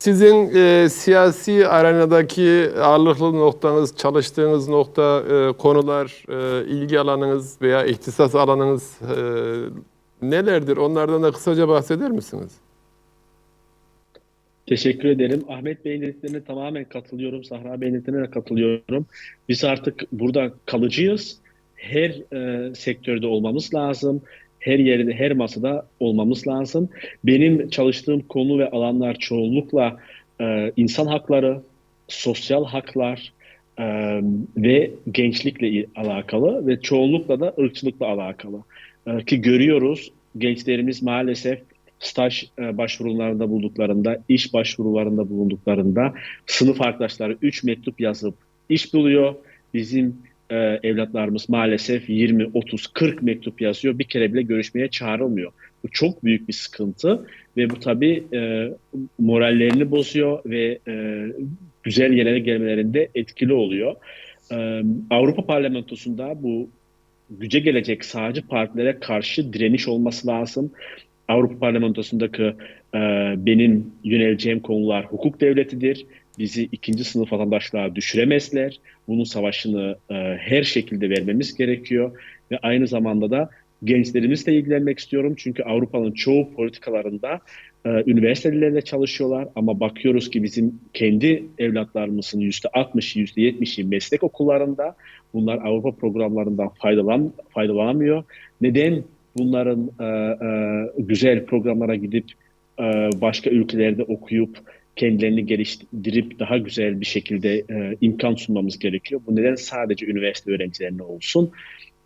Sizin e, siyasi arenadaki ağırlıklı noktanız, çalıştığınız nokta, e, konular, e, ilgi alanınız veya ihtisas alanınız e, nelerdir? Onlardan da kısaca bahseder misiniz? Teşekkür ederim. Ahmet Bey'in dediklerine tamamen katılıyorum. Sahra Bey'in dediklerine de katılıyorum. Biz artık burada kalıcıyız. Her e, sektörde olmamız lazım. Her yerde, her masada olmamız lazım. Benim çalıştığım konu ve alanlar çoğunlukla e, insan hakları, sosyal haklar e, ve gençlikle alakalı ve çoğunlukla da ırkçılıkla alakalı. E, ki görüyoruz gençlerimiz maalesef staj e, başvurularında bulunduklarında, iş başvurularında bulunduklarında sınıf arkadaşları 3 mektup yazıp iş buluyor. Bizim e, evlatlarımız maalesef 20, 30, 40 mektup yazıyor. Bir kere bile görüşmeye çağrılmıyor. Bu çok büyük bir sıkıntı ve bu tabii e, morallerini bozuyor ve e, güzel yerlere gelmelerinde etkili oluyor. E, Avrupa Parlamentosu'nda bu güce gelecek sağcı partilere karşı direniş olması lazım. Avrupa Parlamentosu'ndaki e, benim yöneleceğim konular hukuk devletidir. Bizi ikinci sınıf vatandaşlığa düşüremezler. Bunun savaşını e, her şekilde vermemiz gerekiyor. Ve aynı zamanda da gençlerimizle ilgilenmek istiyorum. Çünkü Avrupa'nın çoğu politikalarında e, üniversitelerle çalışıyorlar. Ama bakıyoruz ki bizim kendi evlatlarımızın %60'ı, %70'i meslek okullarında. Bunlar Avrupa programlarından faydalan, faydalanamıyor. Neden? bunların e, e, güzel programlara gidip e, başka ülkelerde okuyup kendilerini geliştirip daha güzel bir şekilde e, imkan sunmamız gerekiyor. Bu neden sadece üniversite öğrencilerine olsun.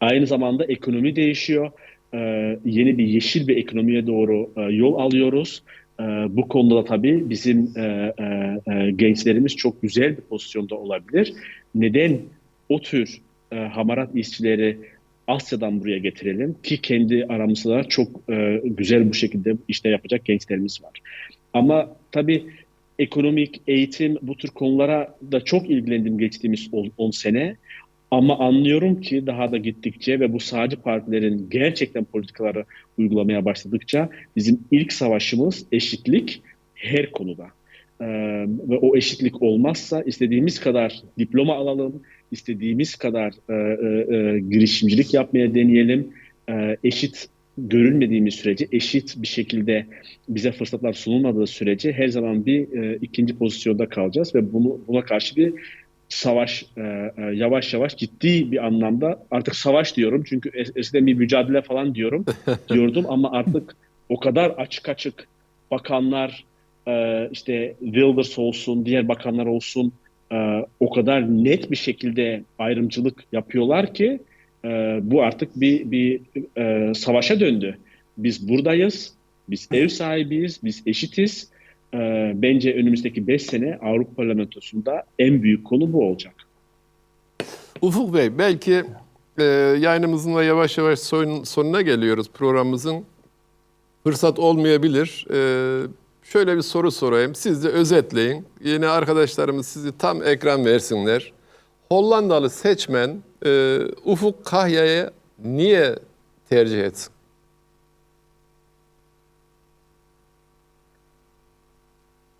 Aynı zamanda ekonomi değişiyor. E, yeni bir yeşil bir ekonomiye doğru e, yol alıyoruz. E, bu konuda da tabii bizim e, e, e, gençlerimiz çok güzel bir pozisyonda olabilir. Neden o tür e, hamarat işçileri Asya'dan buraya getirelim ki kendi aramızda da çok e, güzel bu şekilde işte yapacak gençlerimiz var. Ama tabii ekonomik, eğitim bu tür konulara da çok ilgilendim geçtiğimiz 10 sene. Ama anlıyorum ki daha da gittikçe ve bu sağcı partilerin gerçekten politikaları uygulamaya başladıkça bizim ilk savaşımız eşitlik her konuda. Ee, ve o eşitlik olmazsa istediğimiz kadar diploma alalım, istediğimiz kadar e, e, girişimcilik yapmaya deneyelim. E, eşit görülmediğimiz sürece, eşit bir şekilde bize fırsatlar sunulmadığı sürece her zaman bir e, ikinci pozisyonda kalacağız ve bunu buna karşı bir savaş e, e, yavaş yavaş ciddi bir anlamda artık savaş diyorum. Çünkü es- eskiden bir mücadele falan diyorum diyordum ama artık o kadar açık açık bakanlar e, işte Wilders olsun diğer bakanlar olsun e, o kadar net bir şekilde ayrımcılık yapıyorlar ki e, bu artık bir bir e, savaşa döndü. Biz buradayız, biz ev sahibiyiz, biz eşitiz. E, bence önümüzdeki 5 sene Avrupa Parlamentosu'nda en büyük konu bu olacak. Ufuk Bey, belki e, yayınımızın da yavaş yavaş son- sonuna geliyoruz programımızın. Fırsat olmayabilir. E, şöyle bir soru sorayım. Siz de özetleyin. Yine arkadaşlarımız sizi tam ekran versinler. Hollandalı seçmen e, Ufuk Kahya'yı niye tercih etsin?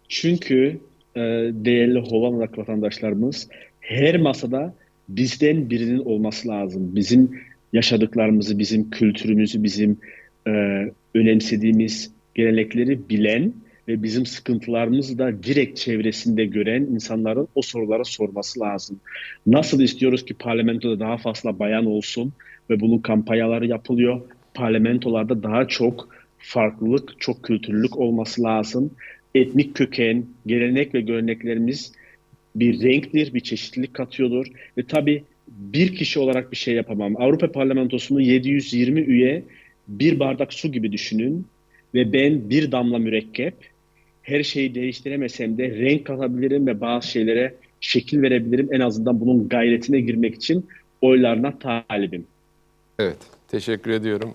Çünkü e, değerli Hollandalı vatandaşlarımız her masada bizden birinin olması lazım. Bizim yaşadıklarımızı, bizim kültürümüzü, bizim e, önemsediğimiz gelenekleri bilen ve bizim sıkıntılarımızı da direkt çevresinde gören insanların o sorulara sorması lazım. Nasıl istiyoruz ki parlamentoda daha fazla bayan olsun ve bunun kampanyaları yapılıyor. Parlamentolarda daha çok farklılık, çok kültürlülük olması lazım. Etnik köken, gelenek ve göreneklerimiz bir renktir, bir çeşitlilik katıyordur. Ve tabii bir kişi olarak bir şey yapamam. Avrupa Parlamentosu'nu 720 üye bir bardak su gibi düşünün ve ben bir damla mürekkep her şeyi değiştiremesem de renk katabilirim ve bazı şeylere şekil verebilirim. En azından bunun gayretine girmek için oylarına talibim. Evet, teşekkür ediyorum.